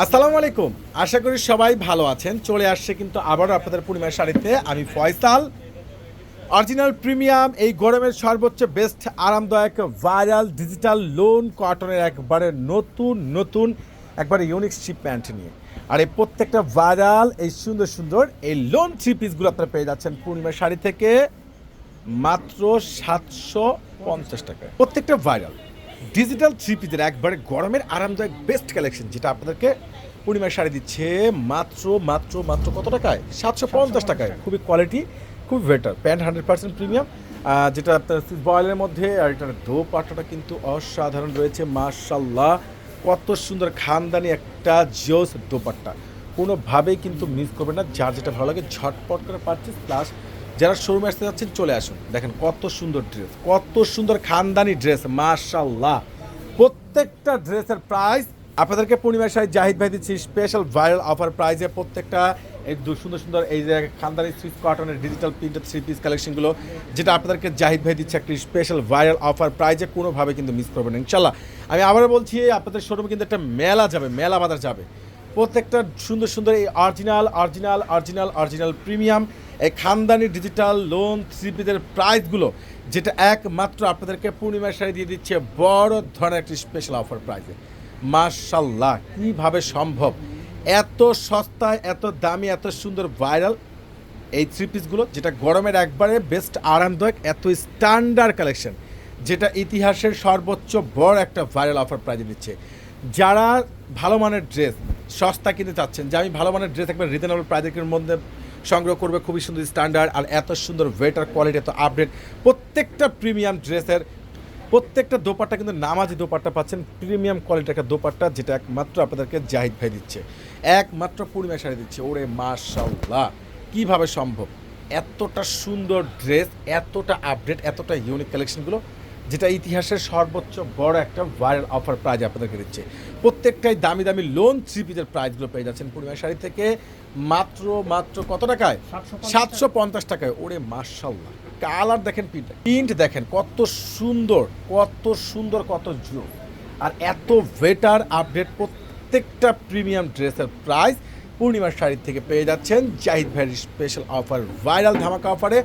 আসসালামু আলাইকুম। আশা করি সবাই ভালো আছেন। চলে আসছে কিন্তু আবারও আপনাদের পূর্ণিমার শাড়িতে। আমি ফয়সাল। অরিজিনাল প্রিমিয়াম, এই গরমের সর্বোচ্চ বেস্ট আরামদায়ক ভাইরাল ডিজিটাল লোন কটনের একবারে নতুন নতুন, একবারে ইউনিক শিপমেন্ট নিয়ে। আর এই প্রত্যেকটা ভাইরাল, এই সুন্দর সুন্দর এই লোন থ্রি পিসগুলো আপনারা পেয়ে যাচ্ছেন পূর্ণিমার শাড়ি থেকে মাত্র সাতশো পঞ্চাশ টাকায়। প্রত্যেকটা ভাইরাল। ডিজিটাল থ্রি পিসের একবারে গরমের আরামদায়ক বেস্ট কালেকশন, যেটা আপনাদেরকে পূর্ণিমার শাড়ি দিচ্ছে মাত্র মাত্র মাত্র কত টাকায়? সাতশো পঞ্চাশ টাকায়। খুবই কোয়ালিটি খুব better pant hundred percent premium যেটা আপনার বয়েলের মধ্যে, আর এটার দো পাটাটা কিন্তু অসাধারণ রয়েছে মার্শাল্লাহ কত সুন্দর খানদানি একটা জিওস দোপাট্টা। কোনোভাবেই কিন্তু মিস করবে না, যার যেটা ভালো লাগে, ঝটপট করে পারচেস প্লাস যারা শোরুমে আসতে যাচ্ছেন, চলে আসুন। দেখেন কত সুন্দর ড্রেস কত সুন্দর খানদানি ড্রেস মাশাল্লাহ প্রত্যেকটা ড্রেসের প্রাইস আপনাদেরকে পূর্ণিমার সাহেব জাহিদ ভাই দিচ্ছি স্পেশাল ভাইরাল অফার প্রাইজে প্রত্যেকটা এই সুন্দর সুন্দর এই যে খানদানি সুইচ কটনের ডিজিটাল প্রিন্টেড থ্রি পিস কালেকশনগুলো যেটা আপনাদেরকে জাহিদ ভাই দিচ্ছে একটি স্পেশাল ভাইরাল অফার প্রাইজে কোনোভাবে কিন্তু মিস করবেন ইনশাল্লাহ আমি আবার বলছি, আপনাদের শোরুমে কিন্তু একটা মেলা যাবে, মেলা বাজার যাবে। প্রত্যেকটা সুন্দর সুন্দর এই original original original original premium এই খানদানি ডিজিটাল লোন পিসের প্রাইসগুলো যেটা একমাত্র আপনাদেরকে পূর্ণিমার শাড়ি দিয়ে দিচ্ছে, বড় ধরনের একটি স্পেশাল অফার প্রাইসে মার্শাল্লাহ কীভাবে সম্ভব? এত সস্তায় এত দামি, এত সুন্দর ভাইরাল এই থ্রি পিসগুলো যেটা গরমের একবারে বেস্ট আরামদায়ক, এত স্ট্যান্ডার্ড কালেকশন যেটা ইতিহাসের সর্বোচ্চ বড় একটা ভাইরাল অফার প্রাইজে দিচ্ছে। যারা ভালো মানের ড্রেস সস্তা কিনতে চাচ্ছেন। যে আমি ভালো মানের ড্রেস একবার রিজনেবল প্রাইজের মধ্যে সংগ্রহ করবে। খুবই সুন্দর স্ট্যান্ডার্ড আর এত সুন্দর ওয়েটার কোয়ালিটি এত আপডেট প্রত্যেকটা প্রিমিয়াম ড্রেসের প্রত্যেকটা দোপাট্টা কিন্তু নামাজি দোপাট্টা পাচ্ছেন। প্রিমিয়াম কোয়ালিটির একটা দোপাট্টা যেটা একমাত্র আপনাদেরকে জাহিদ ভাই দিচ্ছে। একমাত্র পূর্ণিমা শাড়ি দিচ্ছে। ওরে মাশাল্লাহ কীভাবে সম্ভব? এতটা সুন্দর ড্রেস এতটা আপডেট এতটা ইউনিক কালেকশনগুলো যেটা ইতিহাসের সর্বোচ্চ বড় একটা ভাইরাল অফার প্রাইজ আপনাদেরকে দিচ্ছে। প্রত্যেকটাই দামি দামি লোন থ্রি পিসের প্রাইসগুলো পেয়ে যাচ্ছেন পূর্ণিমা শাড়ি থেকে। মাত্র মাত্র কত টাকায়? সাতশো পঞ্চাশ টাকায়। ওরে মার্শাল্লাহ কালার দেখেন প্রিন্ট প্রিন্ট দেখেন কত সুন্দর কত সুন্দর কত জোর আর এত বেটার আপডেট প্রত্যেকটা প্রিমিয়াম ড্রেসের প্রাইস পূর্ণিমার শাড়ি থেকে পেয়ে যাচ্ছেন জাহিদ ভাইয়ের স্পেশাল অফার ভাইরাল ধামাকা অফারে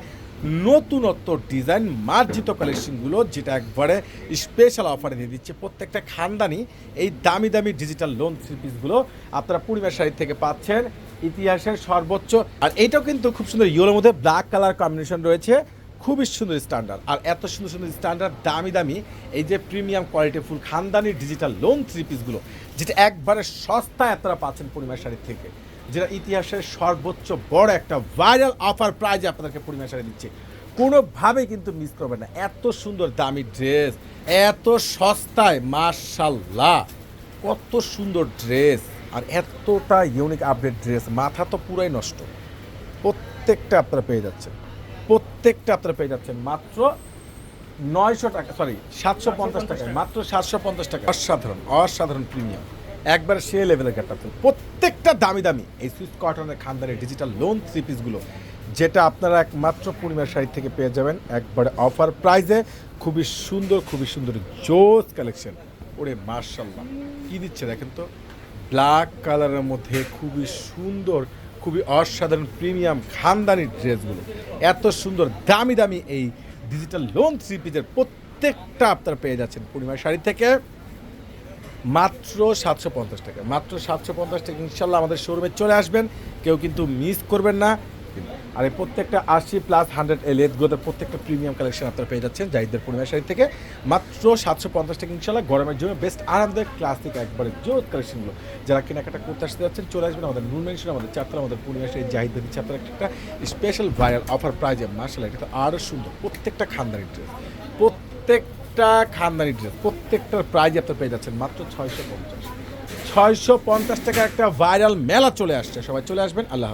নতুনত্ব ডিজাইন মার্জিত কালেকশনগুলো যেটা একবারে স্পেশাল অফারে দিয়ে দিচ্ছে প্রত্যেকটা খানদানি এই দামি দামি ডিজিটাল লোন থ্রি পিসগুলো আপনারা পূর্ণিমার শাড়ি থেকে পাচ্ছেন, ইতিহাসের সর্বোচ্চ। আর এইটাও কিন্তু খুব সুন্দর ইয়েলোর মধ্যে ব্ল্যাক কালার কম্বিনেশন রয়েছে, খুবই সুন্দর স্ট্যান্ডার্ড আর এত সুন্দর সুন্দর স্ট্যান্ডার্ড দামি দামি এই যে প্রিমিয়াম কোয়ালিটি ফুল খানদানি ডিজিটাল লোন থ্রি পিসগুলো যেটা একবারে সস্তায় আপনারা পাচ্ছেন পূর্ণিমার শাড়ি থেকে। যেটা ইতিহাসের সর্বোচ্চ বড় একটা ভাইরাল অফার প্রাইজ আপনাদেরকে পরিমাণ শাড়ি দিচ্ছে। কোনোভাবেই কিন্তু মিস করবেন না। এত সুন্দর দামি ড্রেস এত সস্তায় মার্শাল্লাহ কত সুন্দর ড্রেস আর এতটা ইউনিক আপডেট ড্রেস মাথা তো পুরাই নষ্ট। প্রত্যেকটা আপনারা পেয়ে যাচ্ছেন। প্রত্যেকটা আপনারা পেয়ে যাচ্ছেন। মাত্র নয়শো টাকা সরি সাতশো পঞ্চাশ টাকায়, মাত্র সাতশো পঞ্চাশ টাকা অসাধারণ অসাধারণ প্রিমিয়াম একবার সে লেভেলের একটা প্রত্যেকটা দামি দামি, এই সুইস কটনের খানদানের ডিজিটাল লোন থ্রি পিসগুলো যেটা আপনারা একমাত্র পূর্ণিমার শাড়ি থেকে পেয়ে যাবেন একবারে অফার প্রাইজে খুবই সুন্দর খুবই সুন্দর জোস কালেকশন ওরে মার্শাল্লাহ কি দিচ্ছে দেখেন তো? ব্ল্যাক কালারের মধ্যে খুবই সুন্দর, খুবই অসাধারণ প্রিমিয়াম খানদানি ড্রেসগুলো। এত সুন্দর, দামি দামি এই ডিজিটাল লোন থ্রি পিসের প্রত্যেকটা আপনারা পেয়ে যাচ্ছেন পূর্ণিমার শাড়ি থেকে। মাত্র সাতশো পঞ্চাশ টাকা। মাত্র সাতশো পঞ্চাশ টাকা ইনশাল্লাহ আমাদের শোরুমে চলে আসবেন। কেউ কিন্তু মিস করবেন না। আর এই প্রত্যেকটা আশি প্লাস হান্ড্রেড এল এগুলোতে প্রত্যেকটা প্রিমিয়াম কালেকশন আপনারা পেয়ে যাচ্ছেন জাহিদের পূর্ণিমা শাড়ি থেকে। মাত্র সাতশো পঞ্চাশ টাকা ইনশাল্লাহ গরমের জন্য বেস্ট আরামদায়ক ক্লাসিক একবারে জোর কালেকশনগুলো যারা কেনাকাটা করতে আসতে যাচ্ছেন, চলে আসবেন আমাদের নুন মেনশন, আমাদের চারতলা আমাদের পূর্ণিমা শাড়ি জাহিদ দিচ্ছে একটা স্পেশাল ভাইরাল অফার প্রাইজে মার্শাল, এটা তো আরও সুন্দর। প্রত্যেকটা খানদানি ড্রেস প্রত্যেকটা খানদানি ড্রেস প্রত্যেকটার প্রাইজ আপনার পেয়ে যাচ্ছেন মাত্র ছয়শো পঞ্চাশ। ছয়শো পঞ্চাশ টাকা একটা ভাইরাল মেলা চলে আসছে। সবাই চলে আসবেন। আল্লাহ।